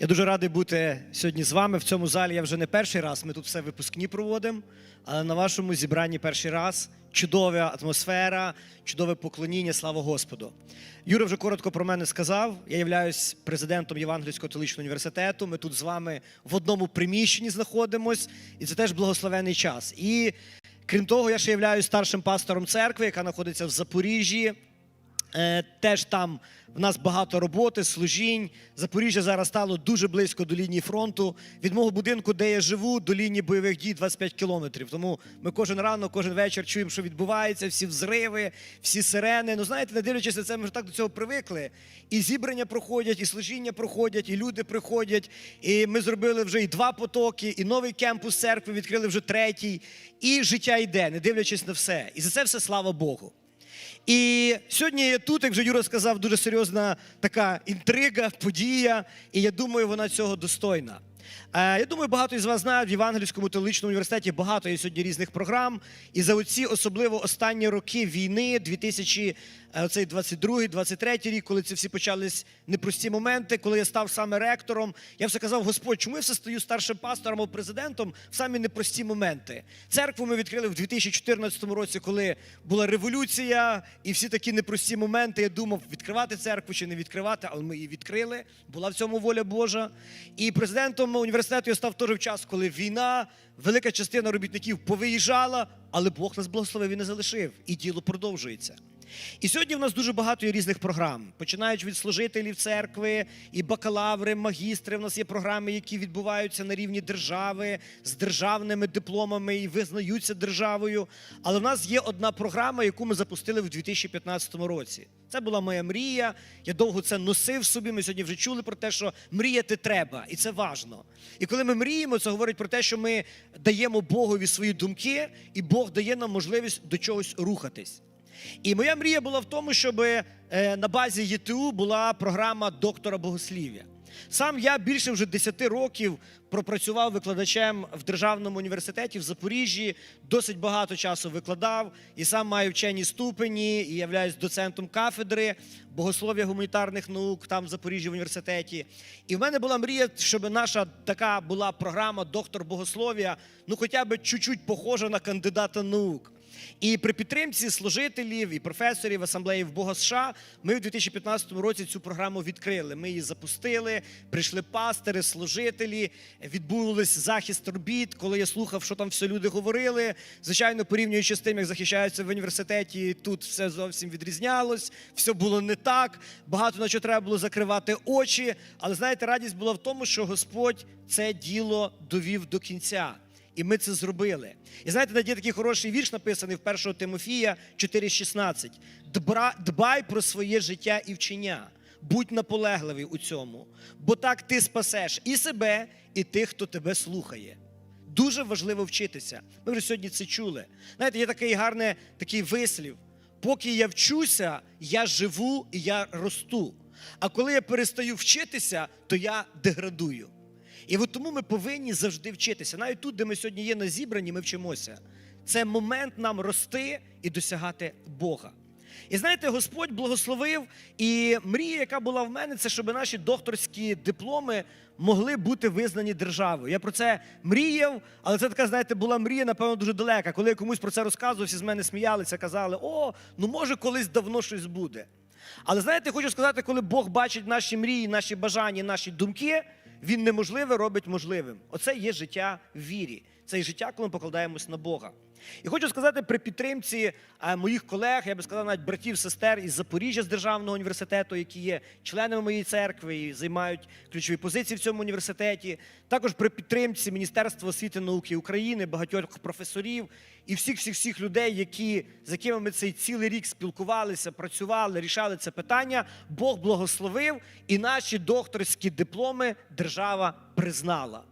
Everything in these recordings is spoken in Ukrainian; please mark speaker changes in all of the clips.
Speaker 1: Я дуже радий бути сьогодні з вами в цьому залі. Я вже не перший раз. Ми тут все випускні проводимо, але на вашому зібранні перший раз. Чудова атмосфера, чудове поклоніння, слава Господу. Юра вже коротко про мене сказав. Я являюсь президентом Євангельського католичного університету. Ми тут з вами в одному приміщенні знаходимось, і це теж благословений час. І крім того, я ще являюсь старшим пастором церкви, яка знаходиться в Запоріжжі. Е, Теж там в нас багато роботи, служінь. Запоріжжя зараз стало дуже близько до лінії фронту. Від мого будинку, де я живу, до лінії бойових дій 25 кілометрів. Тому ми кожен ранок, кожен вечір чуємо, що відбувається, всі взриви, всі сирени. Ну знаєте, не дивлячись на це, ми вже так до цього привикли. І зібрання проходять, і служіння проходять, і люди приходять. І ми зробили вже і два потоки, і новий кемпус церкви відкрили вже третій. І життя йде, не дивлячись на все. І за це все слава Богу. І сьогодні тут, як вже Юра сказав, дуже серйозна така інтрига, подія, і я думаю, вона цього достойна. Е, Я думаю, багато із вас знають, в Євангельському теологічному університеті багато є сьогодні різних програм. І за оці особливо останні роки війни, 2022-2023 рік, коли це всі почались непрості моменти, коли я став саме ректором, я все казав, Господь, чому я все стаю старшим пастором або президентом в самі непрості моменти? Церкву ми відкрили в 2014 році, коли була революція, і всі такі непрості моменти. Я думав, відкривати церкву чи не відкривати, але ми її відкрили. Була в цьому воля Божа. І президентом університету я став теж в час, коли війна, велика частина робітників повиїжджала, але Бог нас благословив і не залишив, і діло продовжується. І сьогодні в нас дуже багато є різних програм, починаючи від служителів церкви, і бакалаври, магістри. В нас є програми, які відбуваються на рівні держави з державними дипломами і визнаються державою. Але в нас є одна програма, яку ми запустили в 2015 році. Це була моя мрія. Я довго це носив собі. Ми сьогодні вже чули про те, що мріяти треба, і це важно. І коли ми мріємо, це говорить про те, що ми даємо Богові свої думки, і Бог дає нам можливість до чогось рухатись. І моя мрія була в тому, щоб е, на базі ЄТУ була програма доктора богослів'я. Сам я більше вже 10 років пропрацював викладачем в державному університеті в Запоріжжі, досить багато часу викладав і сам маю вчені ступені і являюсь доцентом кафедри богослов'я гуманітарних наук там в Запоріжжі в університеті. І в мене була мрія, щоб наша така була програма доктор богослов'я, ну хоча б чуть-чуть похожа на кандидата наук. І при підтримці служителів і професорів асамблеї в Бога США ми в 2015 році цю програму відкрили. Ми її запустили, прийшли пастори, служителі, відбувався захист робіт. Коли я слухав, що там все люди говорили. Звичайно, порівнюючи з тим, як захищаються в університеті, тут все зовсім відрізнялось, все було не так. Багато на що треба було закривати очі. Але знаєте, радість була в тому, що Господь це діло довів до кінця. І ми це зробили. І знаєте, тоді такий хороший вірш написаний в 1 Тимофія 4,16. Дбай про своє життя і вчення. Будь наполегливий у цьому, бо так ти спасеш і себе, і тих, хто тебе слухає. Дуже важливо вчитися. Ми вже сьогодні це чули. Знаєте, є такий гарний такий вислів: поки я вчуся, я живу і я росту. А коли я перестаю вчитися, то я деградую. І от тому ми повинні завжди вчитися. Навіть тут, де ми сьогодні є на зібранні, ми вчимося. Це момент нам рости і досягати Бога. І знаєте, Господь благословив, і мрія, яка була в мене, це щоб наші докторські дипломи могли бути визнані державою. Я про це мріяв, але це така, знаєте, була мрія, напевно, дуже далека. Коли я комусь про це розказував, всі з мене сміялися, казали: о, ну може колись давно щось буде. Але знаєте, хочу сказати, коли Бог бачить наші мрії, наші бажання, наші думки, він неможливе робить можливим. Оце є життя в вірі. Це є життя, коли ми покладаємось на Бога. І хочу сказати при підтримці е, моїх колег, я би сказав, навіть братів, сестер із Запоріжжя з державного університету, які є членами моєї церкви і займають ключові позиції в цьому університеті. Також при підтримці Міністерства освіти і науки України, багатьох професорів і всіх всіх всіх людей, які з якими ми цей цілий рік спілкувалися, працювали, рішали це питання. Бог благословив, і наші докторські дипломи держава признала.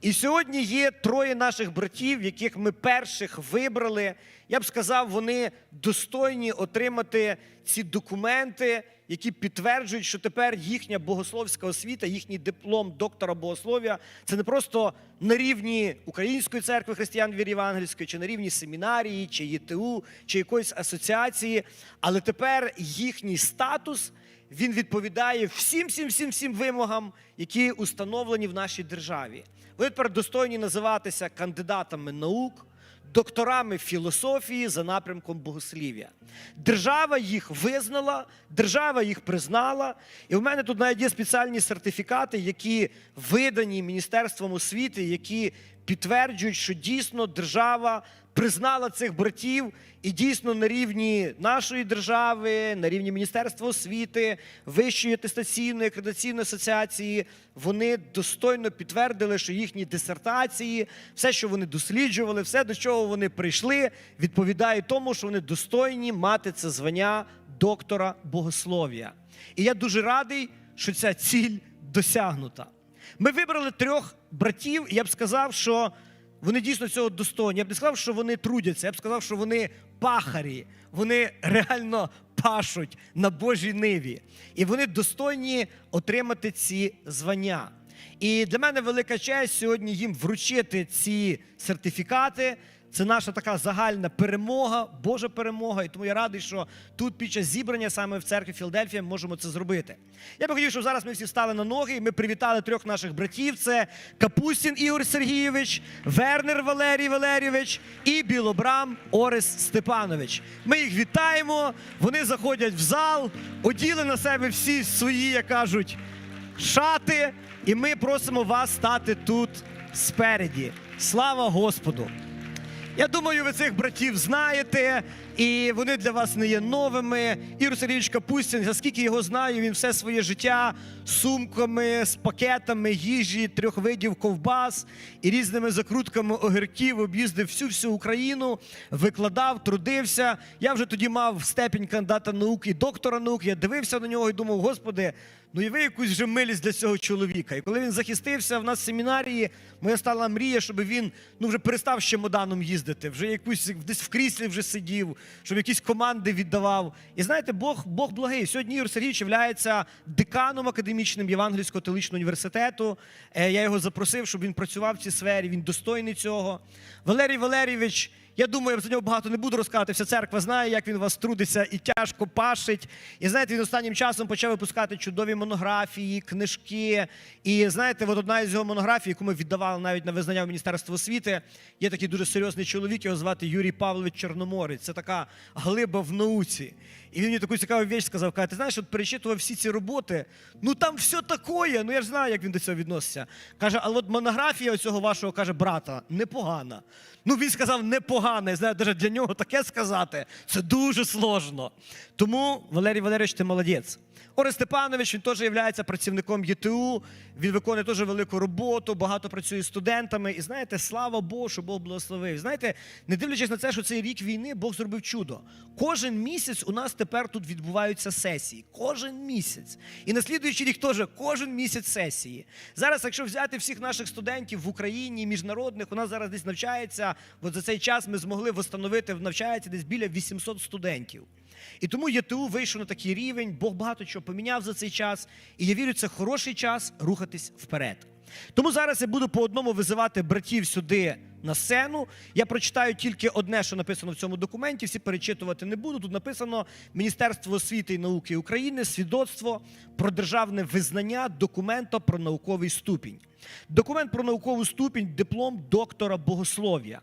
Speaker 1: І сьогодні є троє наших братів, яких ми перших вибрали. Я б сказав, вони достойні отримати ці документи, які підтверджують, що тепер їхня богословська освіта, їхній диплом доктора богослов'я це не просто на рівні Української церкви християн віри Євангельської, чи на рівні семінарії, чи ЄТУ, чи якоїсь асоціації, але тепер їхній статус він відповідає всім, всім, всім, всім вимогам, які установлені в нашій державі. Вони тепер достойні називатися кандидатами наук, докторами філософії за напрямком богослів'я. Держава їх визнала, держава їх признала. І в мене тут навіть є спеціальні сертифікати, які видані Міністерством освіти, які підтверджують, що дійсно держава признала цих братів і дійсно на рівні нашої держави, на рівні Міністерства освіти, Вищої атестаційної акредитаційної асоціації, вони достойно підтвердили, що їхні дисертації, все, що вони досліджували, все, до чого вони прийшли, відповідає тому, що вони достойні мати це звання доктора богослов'я. І я дуже радий, що ця ціль досягнута. Ми вибрали трьох братів, і я б сказав, що вони дійсно цього достойні. Я б не сказав, що вони трудяться, я б сказав, що вони пахарі, вони реально пашуть на Божій ниві. І вони достойні отримати ці звання. І для мене велика честь сьогодні їм вручити ці сертифікати. Це наша така загальна перемога, Божа перемога. І тому я радий, що тут під час зібрання саме в церкві Філадельфія можемо це зробити. Я би хотів, щоб зараз ми всі встали на ноги, і ми привітали трьох наших братів: це Капустін Ігор Сергійович, Вернер Валерій Валерійович і Білобрам Орес Степанович. Ми їх вітаємо. Вони заходять в зал, оділи на себе всі свої, як кажуть, шати. І ми просимо вас стати тут спереді. Слава Господу! Я думаю, ви цих братів знаєте, і вони для вас не є новими. Ігор Сергійович Капустін, за скільки його знаю, він все своє життя сумками, з пакетами їжі, трьох видів ковбас і різними закрутками огірків об'їздив всю всю Україну, викладав, трудився. Я вже тоді мав степінь кандидата наук і доктора наук. Я дивився на нього і думав, господи. Ну і ви якусь вже милість для цього чоловіка. І коли він захистився в нас в семінарії, моя стала мрія, щоб він ну вже перестав з чемоданом їздити, вже якусь десь в кріслі вже сидів, щоб якісь команди віддавав. І знаєте, Бог Бог благий. Сьогодні Ігор Сергійович є деканом академічним Євангельського теологічного університету. Е, Я його запросив, щоб він працював в цій сфері. Він достойний цього. Валерій Валерійович. Я думаю, я за нього багато не буду розказувати. Вся церква знає, як він вас трудиться і тяжко пашить. І знаєте, він останнім часом почав випускати чудові монографії, книжки. І знаєте, от одна із його монографій, яку ми віддавали навіть на визнання в Міністерство освіти, є такий дуже серйозний чоловік, його звати Юрій Павлович Чорноморець. Це така глиба в науці. І він мені таку цікаву віч сказав: каже, ти знаєш, от перечитував всі ці роботи, ну там все таке, ну я ж знаю, як він до цього відноситься. Каже, але от монографія цього вашого каже, брата непогана. Ну він сказав непогана. Я знаю, навіть для нього таке сказати це дуже сложно. Тому Валерій Валерійович, ти молодець. Орест Степанович він теж є працівником ЄТУ. Він виконує дуже велику роботу, багато працює з студентами. І знаєте, слава Богу, що Бог благословив. Знаєте, не дивлячись на це, що цей рік війни Бог зробив чудо. Кожен місяць у нас тепер тут відбуваються сесії. Кожен місяць. І на слідуючий рік теж кожен місяць сесії. Зараз, якщо взяти всіх наших студентів в Україні, міжнародних, у нас зараз десь навчається. От за цей час ми змогли встановити, навчається десь біля 800 студентів. І тому ЄТУ вийшов на такий рівень, Бог багато чого поміняв за цей час. І я вірю, це хороший час рухатись вперед. Тому зараз я буду по одному визивати братів сюди на сцену. Я прочитаю тільки одне, що написано в цьому документі. Всі перечитувати не буду. Тут написано Міністерство освіти і науки України, свідоцтво про державне визнання документа про науковий ступінь. Документ про наукову ступінь, диплом доктора богослов'я.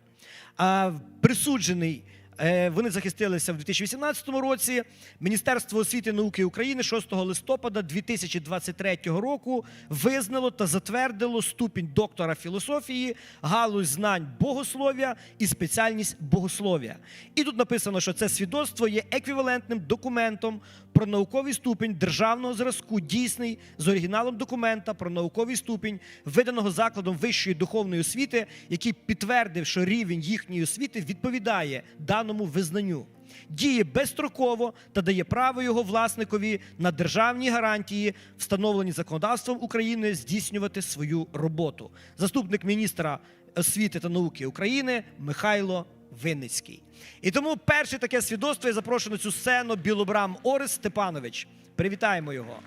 Speaker 1: Присуджений. Е, Вони захистилися в 2018 році. Міністерство освіти і науки України 6 листопада 2023 року визнало та затвердило ступінь доктора філософії, галузь знань богослов'я і спеціальність богослов'я. І тут написано, що це свідоцтво є еквівалентним документом про науковий ступінь державного зразку, дійсний з оригіналом документа про науковий ступінь, виданого закладом вищої духовної освіти, який підтвердив, що рівень їхньої освіти відповідає даному визнанню. Діє безстроково та дає право його власникові на державні гарантії, встановлені законодавством України, здійснювати свою роботу. Заступник міністра освіти та науки України Михайло Винницький. І тому перше таке свідоцтво я запрошую на цю сцену Білобрам Орес Степанович. Привітаємо його.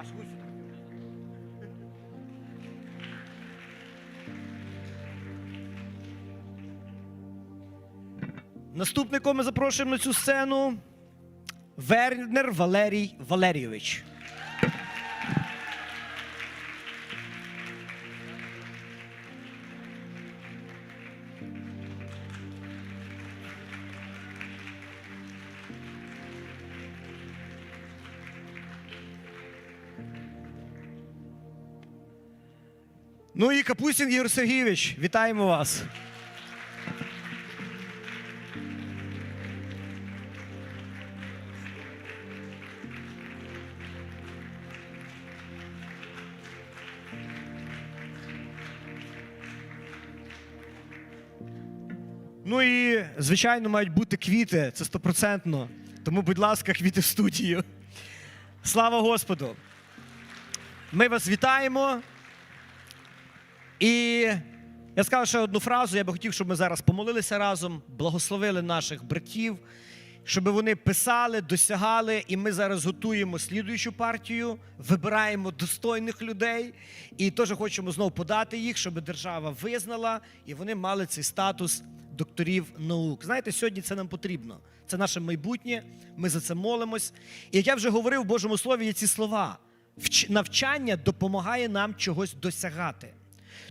Speaker 1: Аж ви сюди. Наступником ми запрошуємо на цю сцену Вернер Валерій Валерійович. Ну і Капустін Ігор Сергійович, вітаємо вас. Ну і, звичайно, мають бути квіти, це стопроцентно. Тому, будь ласка, квіти в студію. Слава Господу! Ми вас вітаємо. І я скажу ще одну фразу. Я би хотів, щоб ми зараз помолилися разом, благословили наших братів, щоб вони писали, досягали, і ми зараз готуємо слідуючу партію, вибираємо достойних людей і теж хочемо знову подати їх, щоб держава визнала і вони мали цей статус докторів наук. Знаєте, сьогодні це нам потрібно. Це наше майбутнє. Ми за це молимось. І як я вже говорив в Божому Слові, є ці слова. Навчання допомагає нам чогось досягати.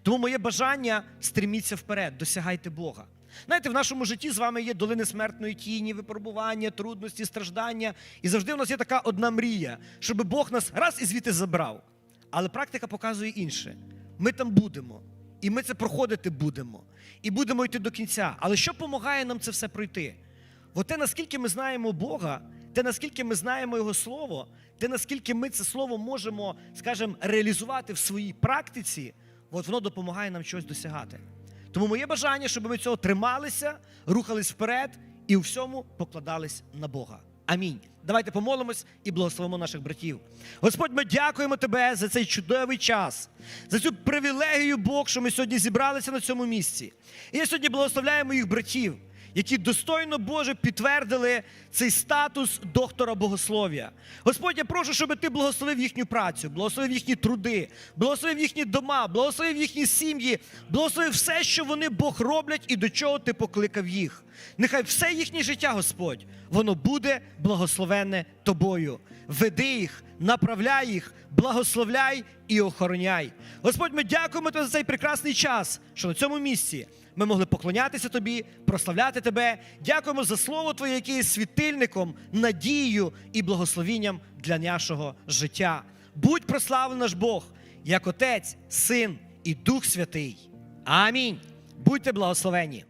Speaker 1: Тому моє бажання стріміться вперед, досягайте Бога. Знаєте, в нашому житті з вами є долини смертної тіні, випробування, трудності, страждання. І завжди у нас є така одна мрія, щоб Бог нас раз і звідти забрав. Але практика показує інше. Ми там будемо, і ми це проходити будемо, і будемо йти до кінця. Але що допомагає нам це все пройти? От те, наскільки ми знаємо Бога, те, наскільки ми знаємо Його Слово, те, наскільки ми це слово можемо, скажімо, реалізувати в своїй практиці, от воно допомагає нам щось досягати. Тому моє бажання, щоб ми цього трималися, рухались вперед і у всьому покладались на Бога. Амінь. Давайте помолимось і благословимо наших братів. Господь, ми дякуємо Тебе за цей чудовий час, за цю привілегію Бог, що ми сьогодні зібралися на цьому місці. І я сьогодні благословляю моїх братів, які достойно Боже підтвердили цей статус доктора богослов'я. Господь, я прошу, щоб ти благословив їхню працю, благословив їхні труди, благословив їхні дома, благословив їхні сім'ї, благословив все, що вони Бог роблять і до чого ти покликав їх. Нехай все їхнє життя, Господь, воно буде благословенне тобою. Веди їх, направляй їх, благословляй і охороняй. Господь, ми дякуємо тобі за цей прекрасний час, що на цьому місці ми могли поклонятися тобі, прославляти тебе. Дякуємо за слово Твоє, яке є світильником, надією і благословінням для нашого життя. Будь прославлений наш Бог, як Отець, Син і Дух Святий. Амінь. Будьте благословені.